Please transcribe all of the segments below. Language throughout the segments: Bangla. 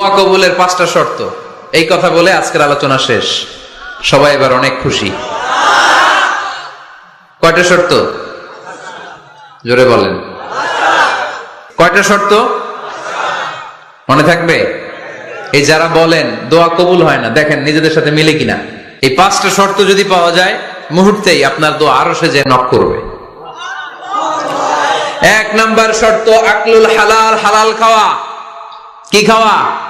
দোয়া কবুলের পাঁচটা শর্ত। এই কথা বলে আজকের আলোচনা শেষ। সবাই এবার অনেক খুশি। কয়টা শর্ত? জোরে বলেন। কয়টা শর্ত? মনে থাকবে? এই যারা বলেন, দোয়া কবুল হয় না, দেখেন নিজেদের সাথে মিলে কিনা। এই পাঁচটা শর্ত যদি পাওয়া যায়, মুহূর্তেই আপনার দোয়া আরও সে যে নক করবে। এক নাম্বার শর্ত, আকলুল হালাল হালাল খাওয়া। কি খাওয়া?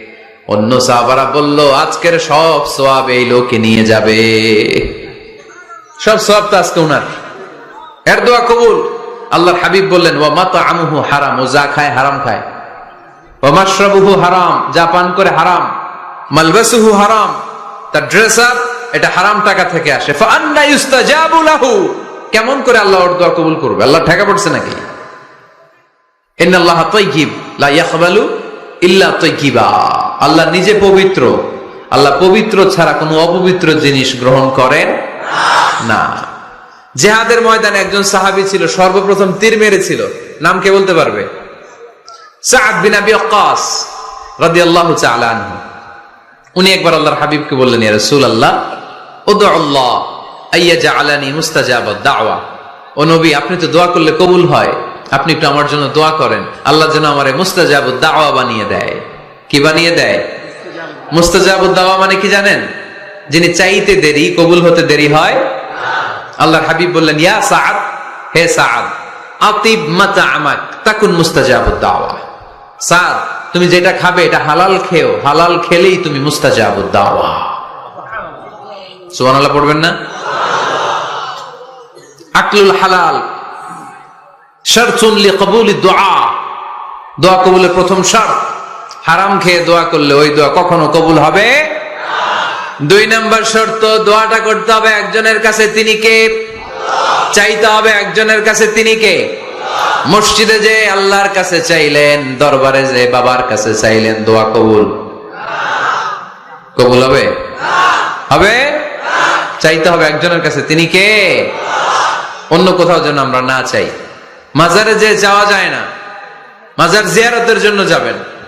অন্য সাহাবারা বলল, আজকের সব সোয়াব এই লোকে নিয়ে যাবে। সব সোয়াব তো আজকে উনার। এর দোয়া কবুল। আল্লাহর হাবিব বললেন ও মাতা আমুহু হারাম, ও যা খায় হারাম খায়। ও মাশরাবুহু হারাম, যা পান করে হারাম। মালবাসুহু হারাম, তার ড্রেস আপ এটা হারাম টাকা থেকে আসে। ফান্না ইউস্তাজাবু লাহু, কেমন করে আল্লাহ ওর দোয়া কবুল করবে? আল্লাহ ঠেকা পড়ছে নাকি? ইন্নাল্লাহ তাইয়িব লা ইয়াকবালু ইল্লা তাইয়িবা আল্লাহ নিজে পবিত্র। আল্লাহ পবিত্র ছাড়া কোনো অপবিত্র জিনিস গ্রহণ করেন না। জেহাদের ময়দানে একজন সাহাবী ছিল, সর্বপ্রথম তীর মেরেছিল। নাম কে বলতে পারবে? উনি একবার আল্লাহর হাবিবকে বললেন, ইয়া আল্লাহ দাওয়া ও নবী, আপনি তো দোয়া করলে কবুল হয়। আপনি একটু আমার জন্য দোয়া করেন। আল্লাহ যেন আমারে মুস্তাজাবুদ দাওয়া বানিয়ে দেয়। কি বানিয়ে দেয়? মুস্তাজাবুদ দাওয়া মানে কি জানেন? যিনি চাইতে দেরি, কবুল হতে দেরি হয়। আল্লাহর হাবিব বললেন, ইয়া সাদ হে সাদ আতিব মাতা আমাক, তাকুন মুস্তাজাবুদ দাওয়া। সাদ তুমি যেটা খাবে এটা হালাল খেও, হালাল খেলেই তুমি মুস্তাজাবুদ দাওয়া। সুবহানাল্লাহ পড়বেন না? আকলুল হালাল, শারতুন লিকবুলি দুআ। দোয়া কবুলের প্রথম শর্ত। হারাম খেয়ে দোয়া করলে ওই দোয়া কখনো কবুল হবে দুই নাম্বার শর্ত, দোয়াটা করতে হবে একজনের কাছে তিনি কে? চাইতে হবে একজনের কাছে তিনি কে? মসজিদে যে আল্লাহর কাছে চাইলেন, দরবারে যে বাবার কাছে চাইলেন, দোয়া কবুল। কবুল হবে? হবে? চাইতে হবে একজনের কাছে তিনি কে? অন্য কোথাও যেন আমরা না চাই। মাজারে যে যাওয়া যায় না, মাজার জিয়ারতের জন্য যাবেন।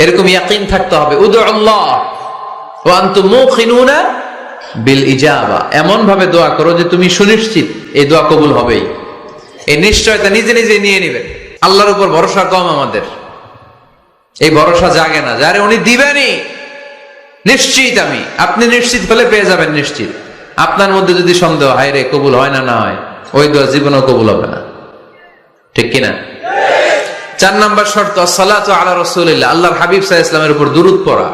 এরকম ইয়াকিন থাকতে হবে। উদু আল্লাহ ওয়া আনতুম মুখিনুনা বিল ইজাবা। এমন ভাবে দোয়া করো যে তুমি সুনিশ্চিত এই দোয়া কবুল হবেই। এই নিশ্চয়তা নিজে নিজে নিয়ে নেবেন। আল্লাহর উপর ভরসা কম আমাদের। এই ভরসা জাগে না। যারে উনি দিবেনই। নিশ্চিত আমি। আপনি নিশ্চিত হলে পেয়ে যাবেন নিশ্চিত। আপনার মধ্যে যদি সন্দেহ হয় রে কবুল হয় না না হয়, ওই দোয়া জীবনেও কবুল হবে না। ঠিক কিনা? চার নাম্বার শর্ত, সালাত আলা রসুলিল্লাহ। আল্লাহর হাবিব সাহা ইসলামের উপর দুরুদ পড়া।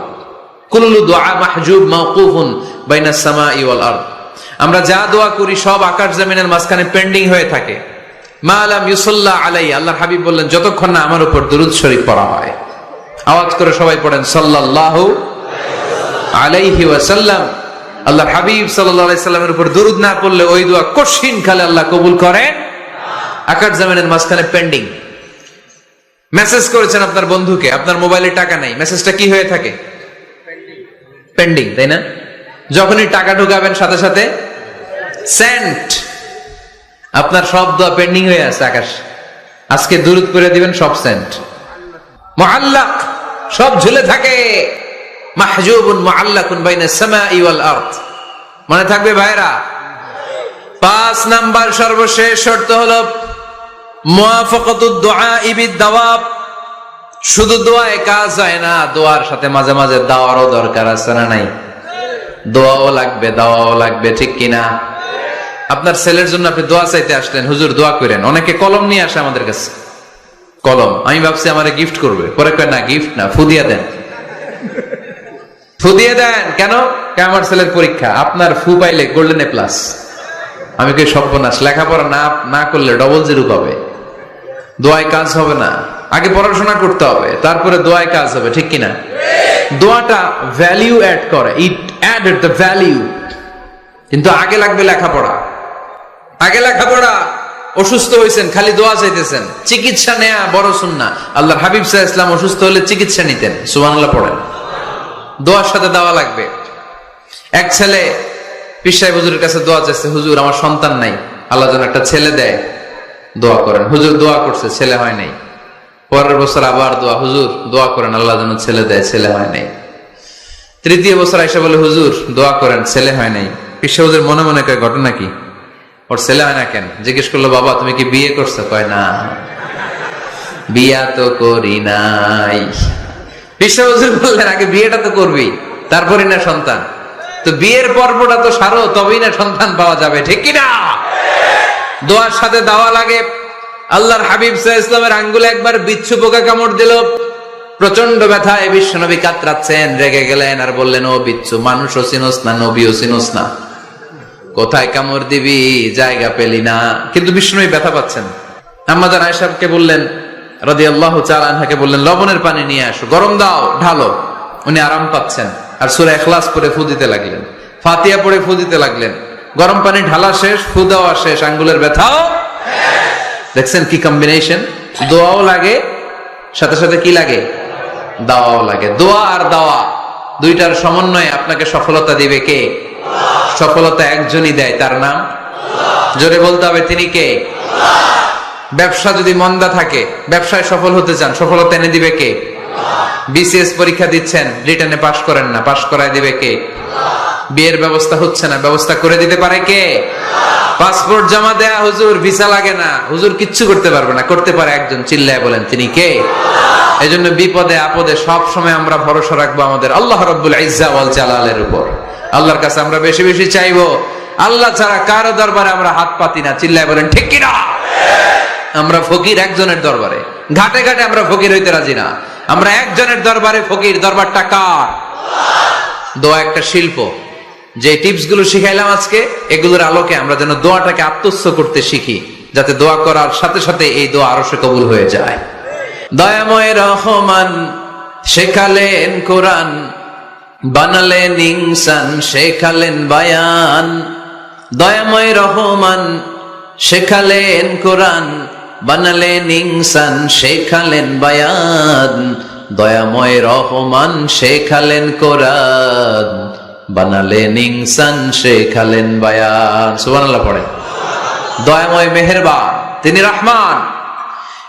কুল্লু দোয়া মাহজুব মাওকুফুন বাইনা সামা ওয়াল আরদ। আমরা যা দোয়া করি সব আকাশ জমিনের মাঝখানে পেন্ডিং হয়ে থাকে। মা আলাম ইউসল্লাহ আলাই আল্লাহর হাবিব বললেন, যতক্ষণ না আমার উপর দুরুদ শরীফ পড়া হয়। আওয়াজ করে সবাই পড়েন, সাল্লাল্লাহু আলাইহি ওয়াসাল্লাম। আল্লাহর হাবিব আলাইহি সাল্লামের উপর দুরুদ না পড়লে ওই দোয়া কঠিন খালে আল্লাহ কবুল করেন। আকাশ জমিনের মাঝখানে পেন্ডিং। মেসেজ করেছেন আপনার বন্ধুকে, আপনার মোবাইলে টাকা নাই। মেসেজটা কি হয়ে থাকে? পেন্ডিং তাই না? যখনই টাকা ঢুকাবেন সাথে সাথে সেন্ট আপনার সব পেন্ডিং হয়ে আছে, আকাশ। আজকে দূরত করে দিবেন, সব সেন্ট মুআল্লাক, সব ঝুলে থাকে। মাহজুবুন মনে থাকবে ভাইরা পাঁচ নাম্বার সর্বশেষ শর্ত হলো শুধু দোয়ায় কাজ হয় না, দোয়ার সাথে মাঝে মাঝে দাওয়ারও দরকার আছে না নাই? দোয়াও লাগবে, দাওয়াও লাগবে, ঠিক কিনা আপনার ছেলের জন্য আপনি দোয়া চাইতে আসলেন, হুজুর দোয়া করেন। অনেকে কলম নিয়ে আসে আমাদের কাছে। কলম, আমি ভাবছি আমার গিফট করবে। পরে কয়, না গিফট না ফুদিয়া দেন। ফু দিয়ে দেন, কেন? আমার ছেলের পরীক্ষা? আপনার ফু পাইলে গোল্ডেন এ প্লাস আমি কি সর্বনাশ, লেখাপড়া না না করলে ডবল জিরো পাবে। দোয়ায় কাজ হবে না। আগে পড়াশোনা করতে হবে, তারপরে দোয়ায় কাজ হবে, ঠিক কিনা? দোয়াটা ভ্যালিউ অ্যাড করে ইট অ্যাডেড দ্য ভ্যালিউ কিন্তু আগে লাগবে লেখাপড়া। আগে লেখাপড়া, অসুস্থ হয়েছেন খালি দোয়া চাইতেছেন, চিকিৎসা নেয়া বড় সুন্না আল্লাহ হাবিব সাহা ইসলাম অসুস্থ হলে চিকিৎসা নিতেন, সুবহানাল্লাহ পড়েন। দোয়ার সাথে দেওয়া লাগবে। এক ছেলে পিসাই হুজুরের কাছে দোয়া চাইছে, হুজুর, আমার সন্তান নাই। আল্লাহ যেন একটা ছেলে দেয়। দোয়া করেন। হুজুর দোয়া করছে, ছেলে হয় নাই। পরের বছর আবার দোয়া, হুজুর দোয়া করেন, আল্লাহ যেন ছেলে দেয়, ছেলে হয় নাই। তৃতীয় বছর আইসা বলে, হুজুর দোয়া করেন, ছেলে হয় নাই। পিসা হুজুর মনে মনে কয়, ঘটনা কি? ওর ছেলে হয় না কেন? জিজ্ঞেস করল, বাবা, তুমি কি বিয়ে করছ? কয়, না। বিয়া তো করি নাই। পিসা হুজুর বললেন, আগে বিয়েটা তো করবি, তারপরই না সন্তান। তো বিয়ের পর্বটা তো সারো, তবেই না সন্তান পাওয়া যাবে, ঠিক কিনা? দোয়ার সাথে দাওয়া লাগে। আল্লাহর হাবিব সাহা ইসলামের আঙ্গুলে একবার বিচ্ছু পোকা কামড় দিল। প্রচণ্ড ব্যথায় বিশ্বনবী কাতরাচ্ছেন, রেগে গেলেন আর বললেন, ও বিচ্ছু মানুষও চিনোস না নবীও চিনোস না। কোথায় কামড় দিবি? জায়গা পেলি না। কিন্তু বিষ্ণুই ব্যথা পাচ্ছেন আমাদের আয়সাবকে বললেন রাদি আল্লাহ চালানহাকে বললেন, লবণের পানি নিয়ে আসো, গরম দাও, ঢালো। উনি আরাম পাচ্ছেন আর সুরা এখলাস পরে ফুদিতে লাগলেন। ফাতিয়া পরে ফুদিতে লাগলেন। গরম পানি ঢালা শেষ, ফু দেওয়া শেষ, আঙ্গুলের ব্যথাও দেখছেন কি কম্বিনেশন দোয়াও লাগে, সাথে সাথে কি লাগে? দাওয়াও লাগে। দোয়া আর দাওয়া, দুইটার সমন্বয়ে আপনাকে সফলতা দিবে কে? সফলতা একজনই দেয়, তার নাম? জোরে বলতে হবে, তিনি কে? ব্যবসা যদি মন্দা থাকে, ব্যবসায় সফল হতে চান, সফলতা এনে দিবে কে? বিসিএস পরীক্ষা দিচ্ছেন, রিটার্নে পাশ করেন না, পাশ করায় দিবে কে? বিয়ের ব্যবস্থা হচ্ছে না। ব্যবস্থা করে দিতে পারে কে? পাসপোর্ট জমা দেয়া হুজুর ভিসা লাগে না। হুজুর কিচ্ছু করতে পারবে না। করতে পারে একজন, চিল্লায় বলেন, তিনি কে? এই জন্য বিপদে, আপদে সব সময় আমরা ভরসা রাখব আমাদের। আল্লাহ রব্বুল ইজ্জা ওয়াল জালালের উপর। আল্লাহর কাছে আমরা বেশি বেশি চাইব। আল্লাহ ছাড়া কারও দরবারে আমরা হাত পাতি না। চিল্লায় বলেন, ঠিক কিনা? আমরা ফকির একজনের দরবারে। ঘাটে ঘাটে আমরা ফকির হইতে রাজি না। আমরা একজনের দরবারে ফকির। দরবারটা কার? দোয়া একটা শিল্প। যে টিপসগুলো শিখাইলাম আজকে, এগুলোর আলোকে আমরা যেন দোয়াটাকে আত্মস্থ করতে শিখি, যাতে দোয়া করার সাথে সাথে এই দোয়া আরও সে কবুল হয়ে যায়। দয়াময় রহমান, শেখালেন কোরআন, বানালেন ইনসান, শেখালেন বায়ান। দয়াময় রহমান, শেখালেন কোরআন, বানালেন ইনসান, শেখালেন বায়ান। দয়াময় রহমান, শেখালেন কোরআন। বানালেন ইনসান শেখালেন বায়ান। সুবহানাল্লাহ পড়ে। দয়াময় মেহেরবান, তিনি রহমান।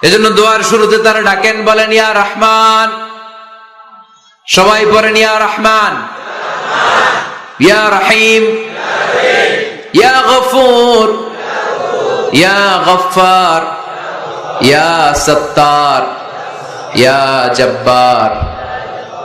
এজন্য দোয়ার শুরুতে তারা ডাকেন, বলেন, ইয়া রহমান। সবাই পড়েন, ইয়া রহমান। ইয়া রহিম। ইয়া গফুর। ইয়া গফফার। ইয়া সত্তার। ইয়া জব্বার।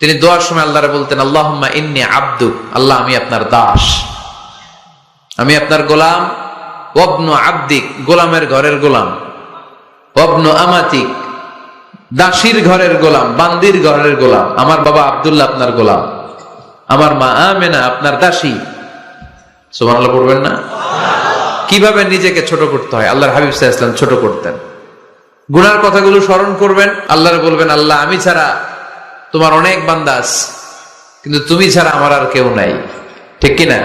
তিনি দোয়ার সময় আল্লাহরে বলতেন আল্লাহ ইন্নি আব্দু, আল্লাহ আমি আপনার দাস। আমি আপনার গোলাম। অবন আব্দিক, গোলামের ঘরের গোলাম। অবন আমাতিক, দাসির ঘরের গোলাম, বান্দির ঘরের গোলাম। আমার বাবা আব্দুল্লাহ আপনার গোলাম। আমার মা আমেনা আপনার দাসী। সুবহানাল্লাহ পড়বেন না? কীভাবে নিজেকে ছোট করতে হয়? আল্লাহর হাবিব ওয়াসাল্লাম ছোট করতেন। গুনার কথাগুলো স্মরণ করবেন। আল্লাহর বলবেন, আল্লাহ, আমি ছাড়া তোমার অনেক বান্দাস কিন্তু তুমি ছাড়া আমার আর কেউ নাই। ঠিক কিনা?